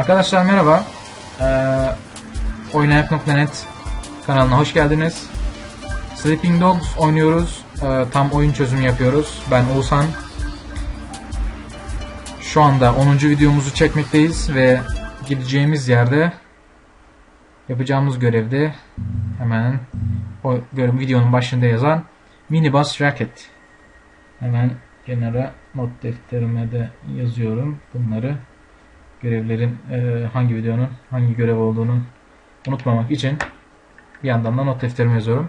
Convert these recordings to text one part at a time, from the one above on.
Arkadaşlar merhaba. Ee, Oynayak.net kanalına hoş geldiniz. Sleeping Dogs oynuyoruz. Ee, tam oyun çözümü yapıyoruz. Ben Oğuzhan. Şu anda 10. videomuzu çekmekteyiz ve gideceğimiz yerde yapacağımız görevde hemen o görev videonun başında yazan Minibus Racket. Hemen kenara not defterime de yazıyorum bunları. Görevlerin e, hangi videonun hangi görev olduğunu unutmamak için bir yandan da not defterime yazıyorum.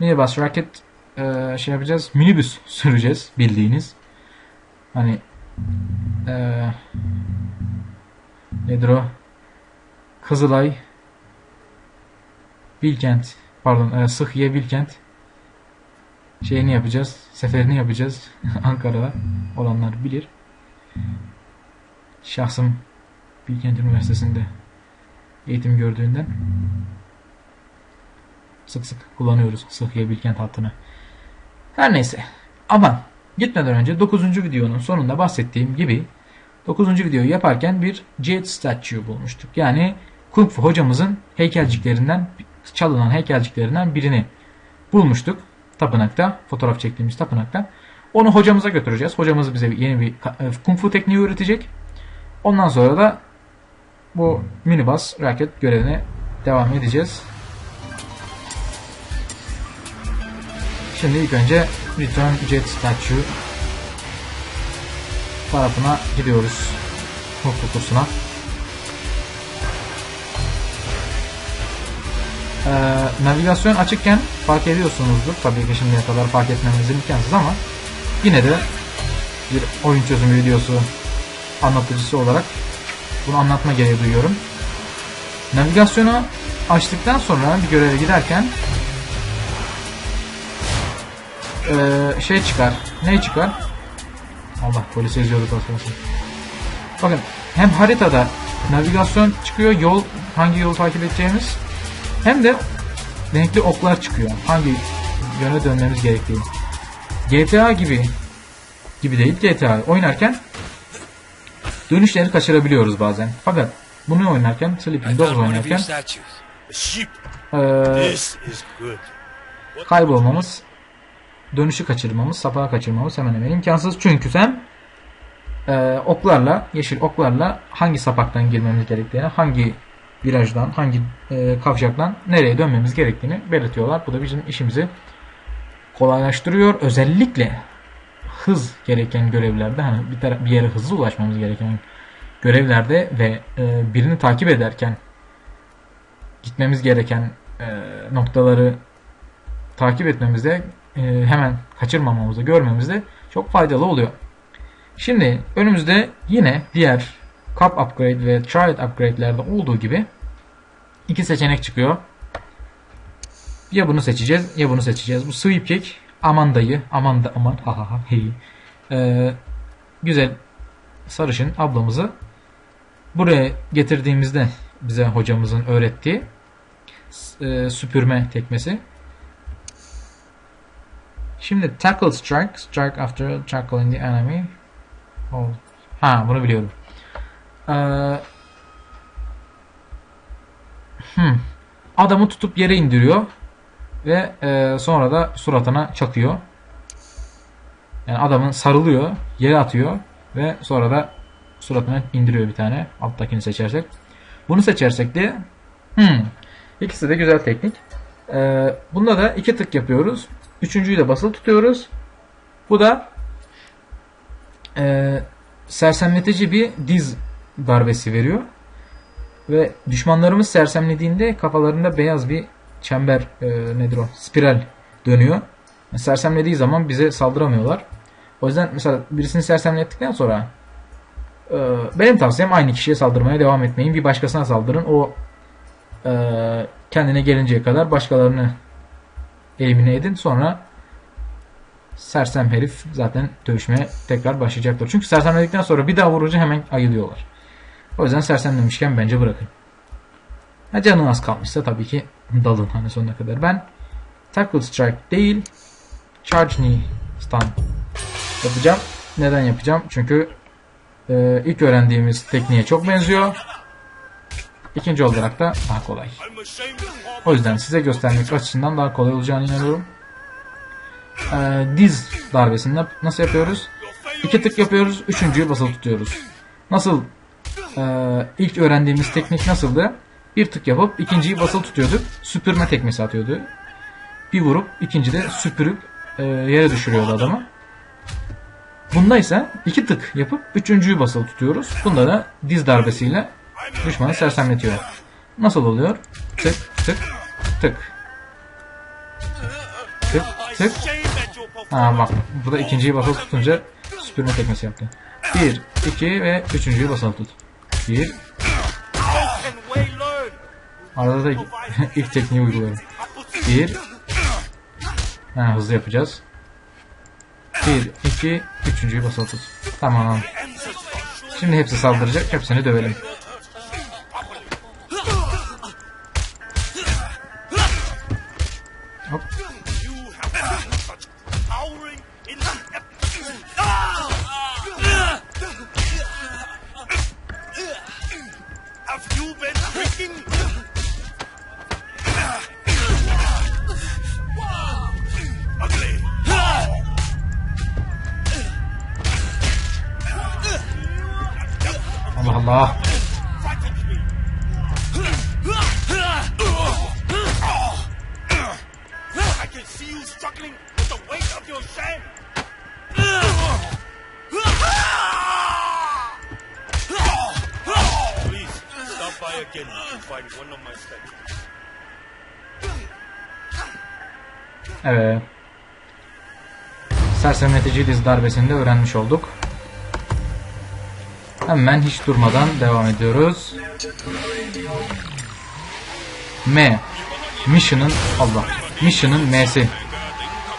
Minibus Racket e, şey yapacağız. Minibüs süreceğiz bildiğiniz. Hani e, nedir o? Kızılay Bilkent pardon e, Sıhhiye Bilkent şeyini yapacağız. Seferini yapacağız. Ankara'da olanlar bilir. Şahsım Bilkent Üniversitesi'nde eğitim gördüğünden sık sık kullanıyoruz Sıhhiye Bilkent hattını. Her neyse. Ama gitmeden önce 9. videonun sonunda bahsettiğim gibi 9. videoyu yaparken bir Jade Statue bulmuştuk. Yani Kung Fu hocamızın heykelciklerinden çalınan heykelciklerinden birini bulmuştuk tapınakta. Fotoğraf çektiğimiz tapınakta. Onu hocamıza götüreceğiz. Hocamız bize yeni bir kung fu tekniği öğretecek. Ondan sonra da bu minibus raket görevine devam edeceğiz. Şimdi ilk önce Return Jet Statue tarafına gidiyoruz. Fu kursuna. Ee, navigasyon açıkken fark ediyorsunuzdur. Tabii ki şimdiye kadar fark etmemiz imkansız ama yine de bir oyun çözümü videosu anlatıcısı olarak bunu anlatma gereği duyuyorum. Navigasyonu açtıktan sonra bir göreve giderken ee, şey çıkar. Ne çıkar? Allah polis yazıyorduk aslında. Bakın hem haritada navigasyon çıkıyor yol hangi yolu takip edeceğimiz hem de renkli oklar çıkıyor. Hangi yöne dönmemiz gerektiği. GTA gibi gibi değil GTA oynarken dönüşleri kaçırabiliyoruz bazen. Fakat bunu oynarken Sleeping Dogs oynarken ee, kaybolmamız dönüşü kaçırmamız, sapağı kaçırmamız hemen hemen imkansız. Çünkü sen e, oklarla, yeşil oklarla hangi sapaktan girmemiz gerektiğini, hangi virajdan, hangi e, kavşaktan nereye dönmemiz gerektiğini belirtiyorlar. Bu da bizim işimizi kolaylaştırıyor. Özellikle hız gereken görevlerde, hani bir, tara- bir yere hızlı ulaşmamız gereken görevlerde ve e, birini takip ederken gitmemiz gereken e, noktaları takip etmemizde e, hemen kaçırmamamızda, görmemizde çok faydalı oluyor. Şimdi önümüzde yine diğer Cup Upgrade ve Triad Upgrade'lerde olduğu gibi iki seçenek çıkıyor. Ya bunu seçeceğiz ya bunu seçeceğiz. Bu Sweep Kick Amanda'yı Amanda aman ha ha ha hey. Ee, güzel sarışın ablamızı buraya getirdiğimizde bize hocamızın öğrettiği e, süpürme tekmesi. Şimdi tackle strike, strike after tackling the enemy. Oh. Ha bunu biliyorum. Ee, hmm. Adamı tutup yere indiriyor ve e, sonra da suratına çakıyor. Yani adamın sarılıyor, yere atıyor ve sonra da suratına indiriyor bir tane. Alttakini seçersek. Bunu seçersek de hmm, ikisi de güzel teknik. Ee, bunda da iki tık yapıyoruz. Üçüncüyü de basılı tutuyoruz. Bu da e, sersemletici bir diz darbesi veriyor. Ve düşmanlarımız sersemlediğinde kafalarında beyaz bir çember e, nedir o? Spiral dönüyor. Sersemlediği zaman bize saldıramıyorlar. O yüzden mesela birisini sersemlettikten sonra e, benim tavsiyem aynı kişiye saldırmaya devam etmeyin. Bir başkasına saldırın. O e, kendine gelinceye kadar başkalarını elimine edin. Sonra sersem herif zaten dövüşmeye tekrar başlayacaktır. Çünkü sersemledikten sonra bir daha vurunca hemen ayılıyorlar. O yüzden sersemlemişken bence bırakın. Ha canın az kalmışsa tabii ki dalın hani sonuna kadar. Ben tackle strike değil charge knee stun yapacağım. Neden yapacağım? Çünkü e, ilk öğrendiğimiz tekniğe çok benziyor. ikinci olarak da daha kolay. O yüzden size göstermek açısından daha kolay olacağını inanıyorum. Ee, diz darbesinde nasıl yapıyoruz? İki tık yapıyoruz, üçüncüyü basılı tutuyoruz. Nasıl? Ee, ilk öğrendiğimiz teknik nasıldı? Bir tık yapıp ikinciyi basılı tutuyorduk. Süpürme tekmesi atıyordu. Bir vurup ikincide süpürüp e, yere düşürüyordu adamı. Bunda ise iki tık yapıp üçüncüyü basılı tutuyoruz. Bunda da diz darbesiyle düşmanı sersemletiyor. Nasıl oluyor? Tık tık tık. Tık tık. Ha bak burada ikinciyi basılı tutunca süpürme tekmesi yaptı. Bir, iki ve üçüncüyü basılı tut. Bir. Arada da ilk tekniği uyguluyorum. Bir. Ha, hızlı yapacağız. Bir, iki, üçüncüyü basılı. Tamam. Şimdi hepsi saldıracak. Hepsini dövelim. Steps. Evet. Sersemletici diz darbesini de öğrenmiş olduk. Hemen hiç durmadan devam ediyoruz. M. Mission'ın Allah. Mission'ın M'si.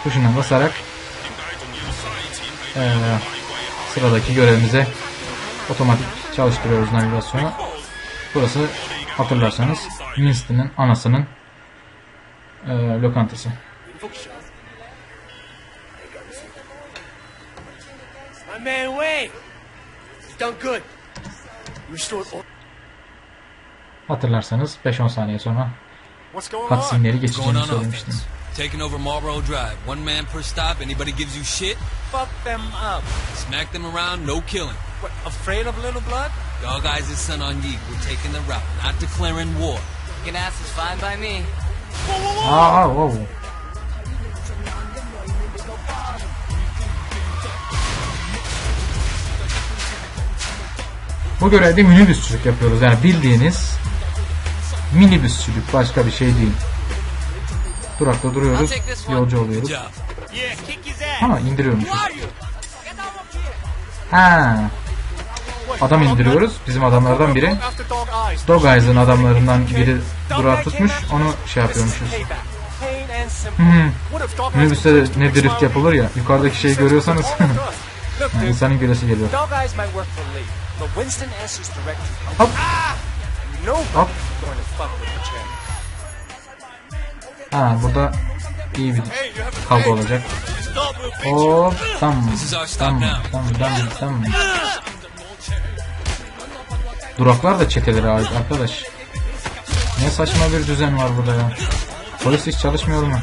Tuşuna basarak eee, sıradaki görevimize otomatik çalıştırıyoruz navigasyonu. Burası hatırlarsanız Winston'ın anasının eee, lokantası. My man Wayne. He's done good. Restored all. Hatırlarsanız 5-10 saniye sonra What's going on? cutscene'leri geçeceğini söylemiştim. Taking over Marlboro Drive. One man per stop. Anybody gives you shit, Fuck them up. smack them around, no killing. What, afraid of little blood? Dog Eyes' is son on ye. We're taking the route, not declaring war. Fucking ass is fine by me. Aa, aa, wow. Bu görevde minibüsçülük yapıyoruz. Yani bildiğiniz minibüsçülük başka bir şey değil. Durakta duruyoruz, yolcu oluyoruz. Ha indiriyormuşuz. Ha. Adam indiriyoruz. Bizim adamlardan biri dog eyes. Dog Eyes'ın adamlarından biri durağı tutmuş. Onu şey yapıyormuşuz. Eyes Minibüste de ne drift yapılır ya. Yukarıdaki şeyi görüyorsanız insanın gülesi geliyor. But Winston answers directly. Hop. Nobody's Hop. going to fuck with the champ. Ha burada iyi bir kavga olacak. Hop tam is our stop tam now. tam tam tam. Duraklar da çeteleri ait arkadaş. Ne saçma bir düzen var burada ya. Polis hiç çalışmıyor mu?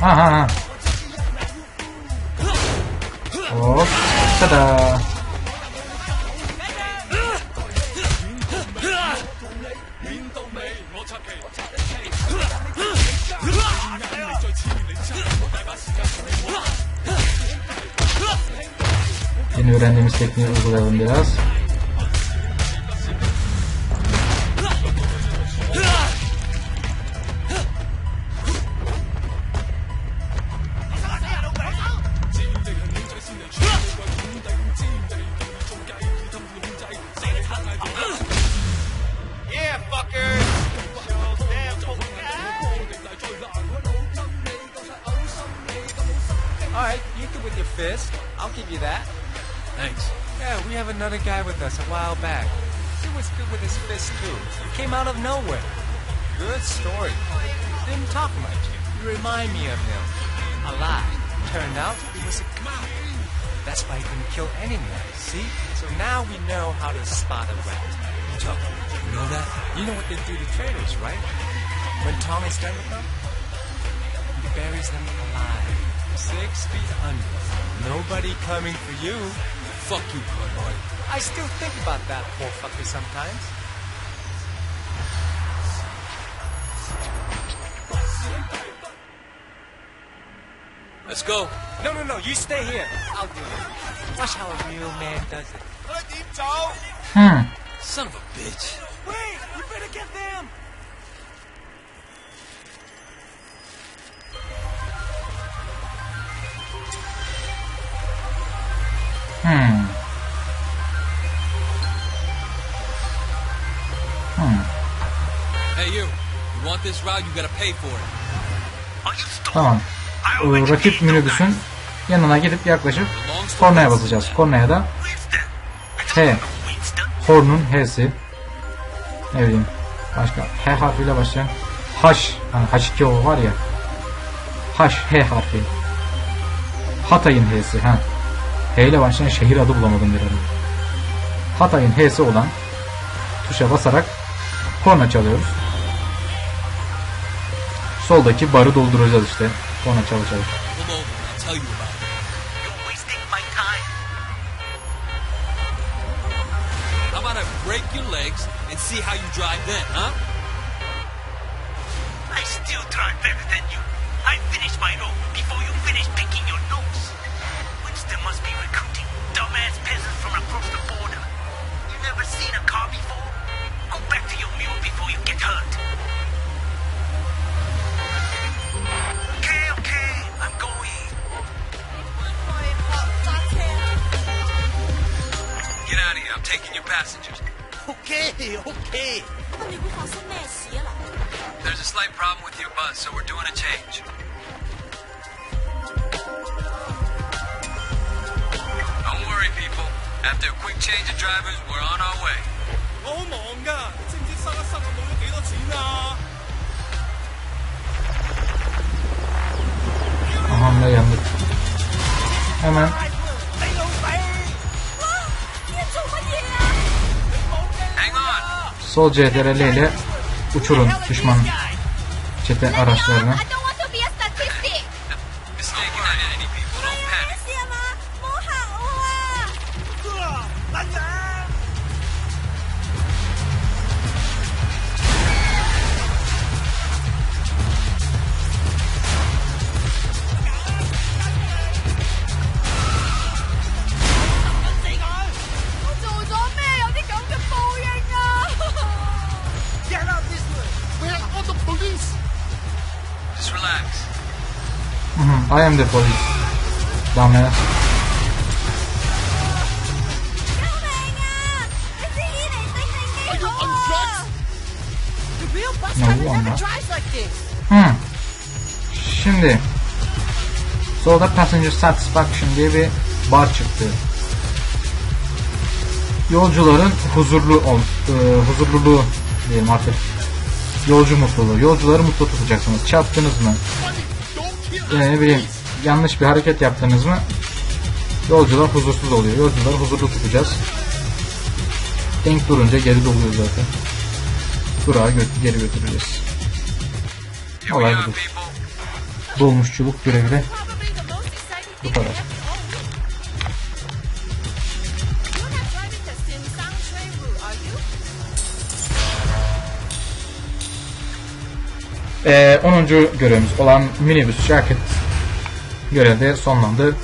Ha ha ha. Hop. Tada. Yeni öğrendiğimiz tekniği uygulayalım biraz. All right, you can with your fist. I'll give you that. Thanks. Yeah, we have another guy with us a while back. He was good with his fist too. He came out of nowhere. Good story. Didn't talk much. You remind me of him. A lot. Turned out he was a cop. That's why he couldn't kill anyone. See? So now we know how to spot a rat. Chuck, you know that? You know what they do to traitors, right? When Tommy's done with them, he buries them alive, Six feet under. Nobody coming for you. Fuck you, boy. I still think about that poor fucker sometimes. Let's go. No, no, no. You stay here. I'll do it. Watch how a real man does it. Hmm. Son of a bitch. Tamam. Ee, rakip minibüsün yanına gidip yaklaşıp kornaya basacağız. Kornaya da H. Horn'un H'si. Ne bileyim. Başka H harfiyle başlayan H. Hani H2O var ya. H. H harfi. Hatay'ın H'si. Ha. H ile başlayan şehir adı bulamadım bir. Hatay'ın H'si olan tuşa basarak korna çalıyoruz. Wasting my time. How about I break your legs and see how you drive then, huh? I still drive better than you. I finished my rope before you finished picking your nose. Winston must be recruiting dumbass peasants from across the border. You never seen a car before? Go back to your mule before you get hurt. taking your passengers. Okay, okay. 你会发生咩事啊？ There's a slight problem with your bus, so we're doing a change. Don't worry, people. After a quick change of drivers, we're on our way. 我好忙噶，知唔知收一收我冇咗几多钱啊？ Aha da yandık. Hemen 你老 Sol CTRL ile uçurun düşman çete araçlarını. the police. Dumbass. Ne bu onlar? Hmm. Şimdi solda passenger satisfaction diye bir bar çıktı. Yolcuların huzurlu ol, e, huzurluluğu diyelim artık. Yolcu mutluluğu. Yolcuları mutlu tutacaksınız. Çarptınız mı? E, ne bileyim yanlış bir hareket yaptınız mı? Yolcular huzursuz oluyor. Yolcuları huzurlu tutacağız. Denk durunca geri doluyor zaten. Durağa gö- geri götüreceğiz. Olay budur. Dolmuşçuluk görevi de bu kadar. Ee, 10. görevimiz olan minibüs jacket görevi de sonlandı.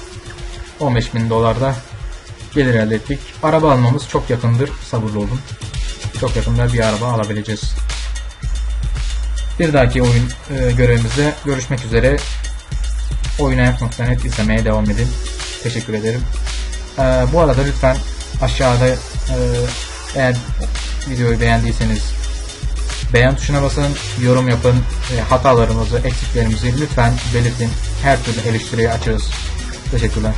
15 bin dolarda gelir elde ettik. Araba almamız çok yakındır. Sabırlı olun. Çok yakında bir araba alabileceğiz. Bir dahaki oyun e, görevimizde görüşmek üzere. Oyunayak.net izlemeye devam edin. Teşekkür ederim. Ee, bu arada lütfen aşağıda e, eğer videoyu beğendiyseniz beğen tuşuna basın, yorum yapın, e, hatalarımızı, eksiklerimizi lütfen belirtin. Her türlü eleştiriye açığız. Teşekkürler.